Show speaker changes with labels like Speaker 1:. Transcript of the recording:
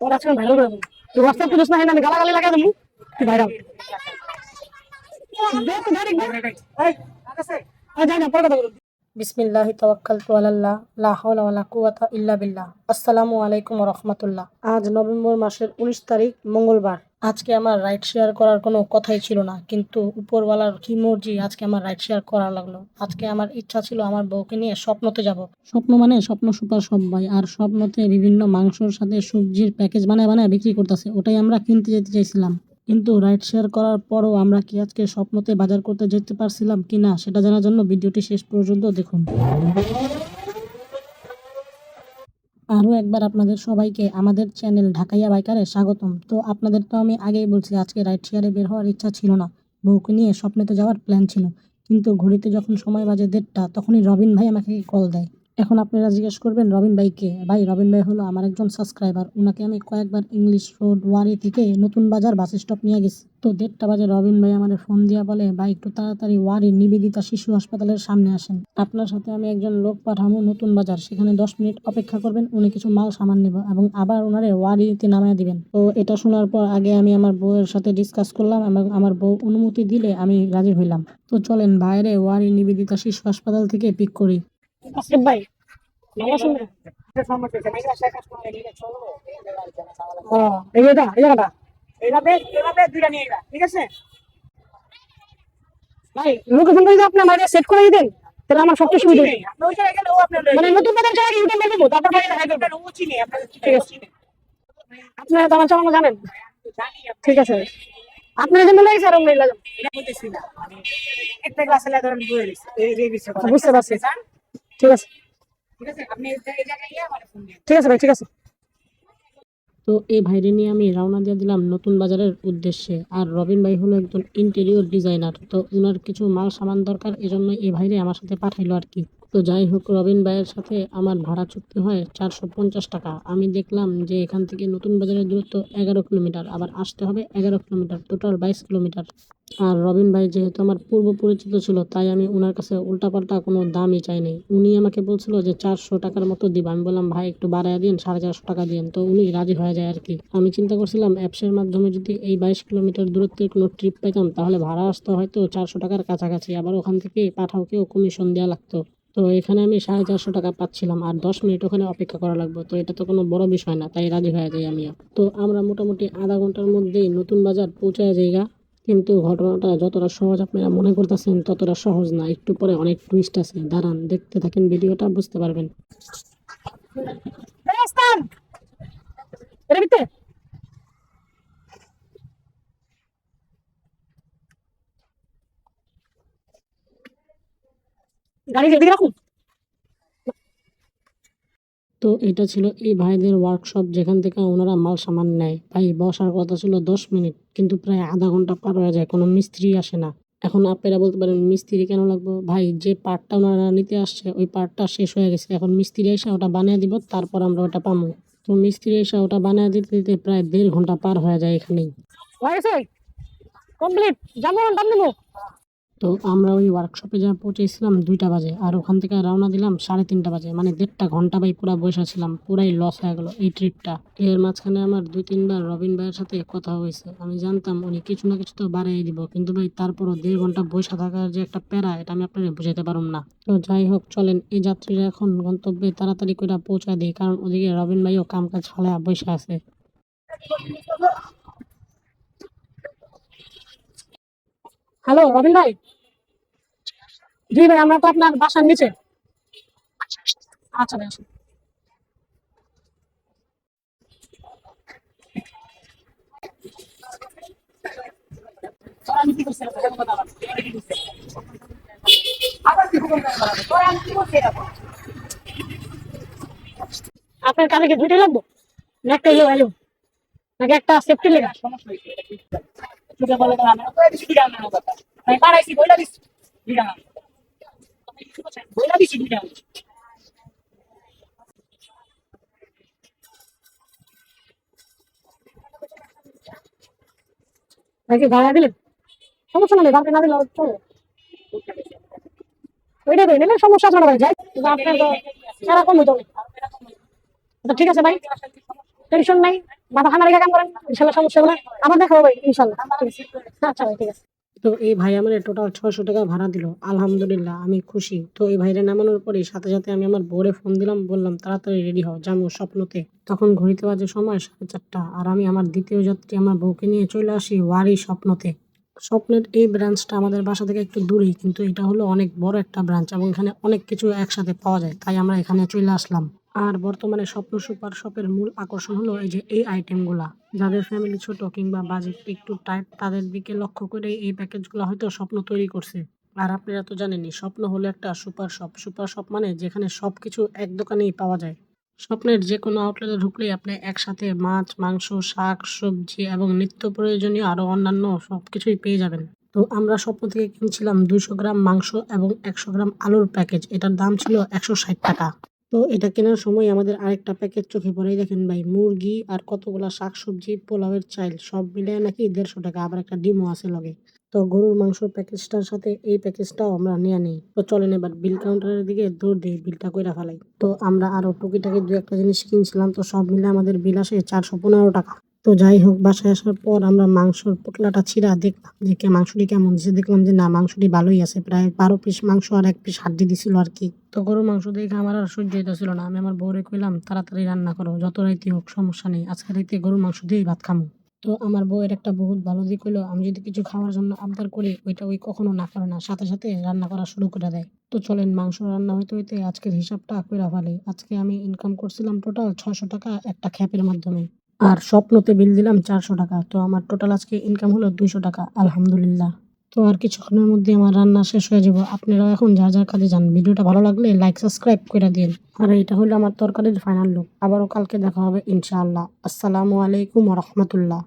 Speaker 1: তোর আজকে ভাইরাল দেবো তুই হোয়াটসঅ্যাপ করিস না আমি গালাগালি লাগাই দেবো তুই ভাইরাল যাই না পরে কথা বলব বিসমিল্লাহি তাওয়াক্কালতু আলাল্লাহ, লা হাওলা ওয়ালা কুওয়াতা ইল্লা বিল্লাহ। আসসালামু আলাইকুম রাহমাতুল্লাহ। আজ নভেম্বর মাসের 19 তারিখ, মঙ্গলবার। আজকে আমার রাইড শেয়ার করার কোনো কথাই ছিল না, কিন্তু উপরওয়ালার কি মর্জি আজকে আমার রাইড শেয়ার করা লাগল? আজকে আমার ইচ্ছা ছিল আমার বউকে নিয়ে স্বপ্নতে যাব। স্বপ্ন মানে স্বপ্ন সুপার সব সবাই আর স্বপ্নতে বিভিন্ন মাংসর সাথে সবজির প্যাকেজ বানায় বানায় বিক্রি করতেছে, ওটাই আমরা কিনতে যেতে চাইছিলাম। কিন্তু রাইড শেয়ার করার পরও আমরা কি আজকে স্বপ্নতে বাজার করতে যেতে পারছিলাম কি না, সেটা জানার জন্য ভিডিওটি শেষ পর্যন্ত দেখুন। আরও একবার আপনাদের সবাইকে আমাদের চ্যানেল ঢাকাইয়া বাইকারে স্বাগতম। তো আপনাদের তো আমি আগেই বলছি, আজকে রাইড শেয়ারে বের হওয়ার ইচ্ছা ছিল না। বউকে নিয়ে স্বপ্নেতে যাওয়ার প্ল্যান ছিল। কিন্তু ঘড়িতে যখন সময় বাজে দেড়টা, তখনই রবিন ভাই আমাকে কল দেয়। এখন আপনারা জিজ্ঞেস করবেন রবিন ভাইকে, ভাই, রবিন ভাই হলো আমার একজন সাবস্ক্রাইবার ওনাকে আমি কয়েকবার ইংলিশ রোড ওয়ারি থেকে নতুন বাজার বাস স্টপ নিয়ে গেছি। তো দেড়টা বাজে রবিন ভাই আমার ফোন দিয়া বলে, ভাই, একটু তাড়াতাড়ি ওয়ারি নিবেদিতা শিশু হাসপাতালের সামনে আসেন। আপনার সাথে আমি একজন লোক পাঠাবো নতুন বাজার, সেখানে দশ মিনিট অপেক্ষা করবেন, উনি কিছু মাল সামান নেব এবং আবার ওনারে ওয়ারিতে নামায় দিবেন। তো এটা শোনার পর আগে আমি আমার বউয়ের সাথে ডিসকাস করলাম এবং আমার বউ অনুমতি দিলে আমি রাজি হইলাম। তো চলেন বাইরে ওয়ারি নিবেদিতা শিশু হাসপাতাল থেকে পিক করি। আসিফ ভাই। ভালো আছেন? এই জায়গাটা এই জায়গাটা
Speaker 2: এইভাবে এইভাবে দুইটা নিয়ে এবা ঠিক আছে?
Speaker 1: ভাই লোকেশন যদি আপনি আমাদের সেট করে তাহলে আমার সবচেয়ে সুবিধা হতো।
Speaker 2: ওই জায়গায় গেলে ও আপনার
Speaker 1: মানে নতুন বাজার জায়গায় ইউটার্ন মেরে দেবো তারপর দেখা
Speaker 2: আপনার ও চিনে আপনার
Speaker 1: ঠিক আছে। আপনি চালানো জানেন।
Speaker 2: জানি
Speaker 1: ঠিক আছে। আপনার যেমন লাগছে আর অমনি লাগে
Speaker 2: এটা বলতেছি না। একটা ক্লাসে লাগে ধরেন এই যে বিষয়
Speaker 1: বুঝতে পারছি। ঠিক আছে।
Speaker 2: ঠিক আছে
Speaker 1: ভাই ঠিক আছে। তো এই ভাইরে নিয়ে আমি রওনা দিয়ে দিলাম নতুন বাজারের উদ্দেশ্যে। আর রবিন ভাই হলো একজন ইন্টেরিয়র ডিজাইনার তো ওনার কিছু মাল সামান দরকার এজন্য এই ভাইরে আমার সাথে পাঠাইলো আর কি। তো যাই হোক, রবিন ভাইয়ের সাথে আমার ভাড়া চুক্তি হয় চারশো পঞ্চাশ টাকা। আমি দেখলাম যে এখান থেকে নতুন বাজারের দূরত্ব এগারো কিলোমিটার, আবার আসতে হবে এগারো কিলোমিটার, টোটাল বাইশ কিলোমিটার। আর রবিন ভাই যেহেতু আমার পূর্ব পরিচিত ছিল, তাই আমি ওনার কাছে উল্টাপাল্টা কোনো দামই চাইনি। উনি আমাকে বলছিল যে চারশো টাকার মতো দিব। আমি বললাম, ভাই, একটু বাড়ায় দিন, সাড়ে চারশো টাকা দিন তো উনি রাজি হয়ে যায় আর কি। আমি চিন্তা করছিলাম, অ্যাপসের মাধ্যমে যদি এই বাইশ কিলোমিটার দূরত্বের কোনো ট্রিপ পাইতাম, তাহলে ভাড়া আসতো হয়তো চারশো টাকার কাছাকাছি। আবার ওখান থেকে পাঠাওকেও কমিশন দেওয়া লাগতো। তো এখানে আমি সাড়ে চারশো টাকা পাচ্ছিলাম আর দশ মিনিট ওখানে অপেক্ষা করা লাগবে। তো এটা তো কোনো বড় বিষয় না, তাই রাজি হয়ে যাই আমিও। তো আমরা মোটামুটি আধা ঘণ্টার মধ্যেই নতুন বাজার পৌঁছায় যাইগা কিন্তু ঘটনাটা যতটা সহজ আপনারা মনে করতেছেন, ততটা সহজ না। একটু পরে অনেক টুইস্ট আছে। দাঁড়ান, দেখতে থাকেন ভিডিওটা, বুঝতে পারবেন। গাড়ি এদিকে রাখুন তো এটা ছিল এই ভাইদের ওয়ার্কশপ যেখান থেকে ওনারা মাল সামান নেয়। ভাই বসার কথা ছিল দশ মিনিট কিন্তু প্রায় আধা ঘণ্টা পার হয়ে যায় কোনো মিস্ত্রি আসে না। এখন আপনারা বলতে পারেন মিস্ত্রি কেন লাগবে? ভাই যে পার্টটা ওনারা নিতে আসছে ওই পার্টটা শেষ হয়ে গেছে। এখন মিস্ত্রি এসে ওটা বানিয়ে দিব তারপর আমরা ওটা পাবো তো মিস্ত্রি এসে ওটা বানিয়ে দিতে দিতে প্রায় দেড় ঘণ্টা পার হয়ে যায় এখানেই। কমপ্লিট। জানো জানো তো আমরা ওই ওয়ার্কশপে যা পৌঁছেছিলাম দুইটা বাজে, আর ওখান থেকে রওনা দিলাম সাড়ে তিনটা বাজে মানে দেড়টা ঘণ্টা ভাই পুরা বসে ছিলাম পুরাই লস হয়ে গেল এই ট্রিপটা এর মাঝখানে আমার দুই তিনবার রবিন ভাইয়ের সাথে কথা হয়েছে, আমি জানতাম উনি কিছু না কিছু তো বাড়াই দিব, কিন্তু ভাই তারপরও দেড় ঘণ্টা বসে থাকার যে একটা প্যারা, এটা আমি আপনাদের বুঝাতে পারুম না। তো যাই হোক, চলেন, এই যাত্রীরা এখন গন্তব্যে তাড়াতাড়ি করে পৌঁছায় দিই, কারণ ওদিকে রবিন ভাইও কাম কাজ ফালায় বসে আছে। হ্যালো, রবিন ভাই? জি ভাই, আমরা তো আপনার বাসার নিচে। আচ্ছা ভাই
Speaker 2: আপনার আবার কি
Speaker 1: দুইটাই লাগবো? একটা এলো নাকি একটা সেফটি লেগা
Speaker 2: সমস্যা সুযোগ বলে তো শুধু জানার কথা আমি বইলা বইলা
Speaker 1: নাকি সমস্যা নেই ভাড়া না দিলে ওইটা দেয়, নিলে সমস্যা ভাই? যাই কিন্তু আপনার তো আচ্ছা ঠিক আছে ভাই। টেনশন নাই। ঠান্ডা রেখে কাম করেন? ইনশাল্লাহ সমস্যা হবে আবার দেখাবো ভাই ইনশাল্লাহ। আচ্ছা ভাই, ঠিক আছে। তো এই ভাই আমার টোটাল ছয়শো টাকা ভাড়া দিল। আলহামদুলিল্লাহ, আমি খুশি। তো এই নামানোর পরে সাথে সাথে আমি আমার বোরে ফোন দিলাম, বললাম, তাড়াতাড়ি রেডি হও, যাব স্বপ্নতে। তখন ঘড়িতে বাজে সময় সাড়ে চারটা, আর আমি আমার দ্বিতীয় যাত্রী আমার বউকে নিয়ে চলে আসি ওয়ারি স্বপ্নতে। স্বপ্নের এই ব্রাঞ্চটা আমাদের বাসা থেকে একটু দূরেই, কিন্তু এটা হলো অনেক বড় একটা ব্রাঞ্চ এবং এখানে অনেক কিছু একসাথে পাওয়া যায়, তাই আমরা এখানে চলে আসলাম। আর বর্তমানে স্বপ্ন সুপার শপের মূল আকর্ষণ হলো এই যে এই আইটেমগুলা যাদের ফ্যামিলি ছোট কিংবা বাজেট একটু টাইট তাদের দিকে লক্ষ্য করে এই প্যাকেজগুলো হয়তো স্বপ্ন তৈরি করছে। আর আপনারা তো জানেনই, স্বপ্ন হলো একটা সুপার শপ। সুপার শপ মানে যেখানে সবকিছু এক দোকানেই পাওয়া যায়। স্বপ্নের যে কোনো আউটলেটে ঢুকলেই আপনি একসাথে মাছ, মাংস, শাক, সবজি এবং নিত্য প্রয়োজনীয় আরও অন্যান্য সব কিছুই পেয়ে যাবেন। তো আমরা স্বপ্ন থেকে কিনছিলাম দুইশো গ্রাম মাংস এবং একশো গ্রাম আলুর প্যাকেজ এটার দাম ছিল একশো ষাট টাকা। তো এটা কেনার সময় আমাদের আরেকটা প্যাকেট চোখে পড়েই দেখেন ভাই, মুরগি আর কতগুলা শাকসবজি, পোলাওয়ের চাইল সব মিলে নাকি দেড়শো টাকা, আবার একটা ডিমও আছে লগে। তো গরুর মাংস প্যাকেজটার সাথে এই প্যাকেজটাও আমরা নিয়ে নিই। তো চলেন এবার বিল কাউন্টারের দিকে দৌড় দিই বিলটা কইরা ফেলাই। তো আমরা আরও টুকিটাকি দু একটা জিনিস কিনছিলাম, তো সব মিলে আমাদের বিল আসে চারশো পনেরো টাকা। তো যাই হোক, বাসায় আসার পর আমরা মাংসর পোটলাটা ছিঁড়া দেখলাম যে কে মাংসটি কেমন দিছে। দেখলাম যে না, মাংসটি ভালোই আছে। প্রায় বারো পিস মাংস আর এক পিস হাড্ডি দিছিল আর কি। তো গরুর মাংস দেখে আমার আর সহ্য হইতেছিল না। আমি আমার বউরে কইলাম, তাড়াতাড়ি রান্না করো, যত রাইতে হোক সমস্যা নেই। আজকে রাইতে গরুর মাংস দিয়েই ভাত খামো। তো আমার বউয়ের একটা বহুত ভালো দিক হলো আমি যদি কিছু খাওয়ার জন্য আবদার করি, ওইটা ওই কখনো না করে না। সাথে সাথে রান্না করা শুরু করে দেয়। তো চলেন, মাংস রান্না হইতে হইতে আজকের হিসাবটা কইরা ফেলে। আজকে আমি ইনকাম করছিলাম টোটাল ছশো টাকা একটা খ্যাপের মাধ্যমে। আর স্বপ্নতে বিল দিলাম চারশো টাকা। তো আমার টোটাল আজকে ইনকাম হলো দুইশো টাকা, আলহামদুলিল্লাহ। তো আর কিছুক্ষণের মধ্যে আমার রান্না শেষ হয়ে যাব। আপনারাও এখন যা যা কাজে যান। ভিডিওটা ভালো লাগলে লাইক সাবস্ক্রাইব করে দিন। আর এটা হলো আমার তরকারির ফাইনাল লুক আবারও কালকে দেখা হবে ইনশাআল্লাহ। আসসালামু আলাইকুম রহমতুল্লাহ।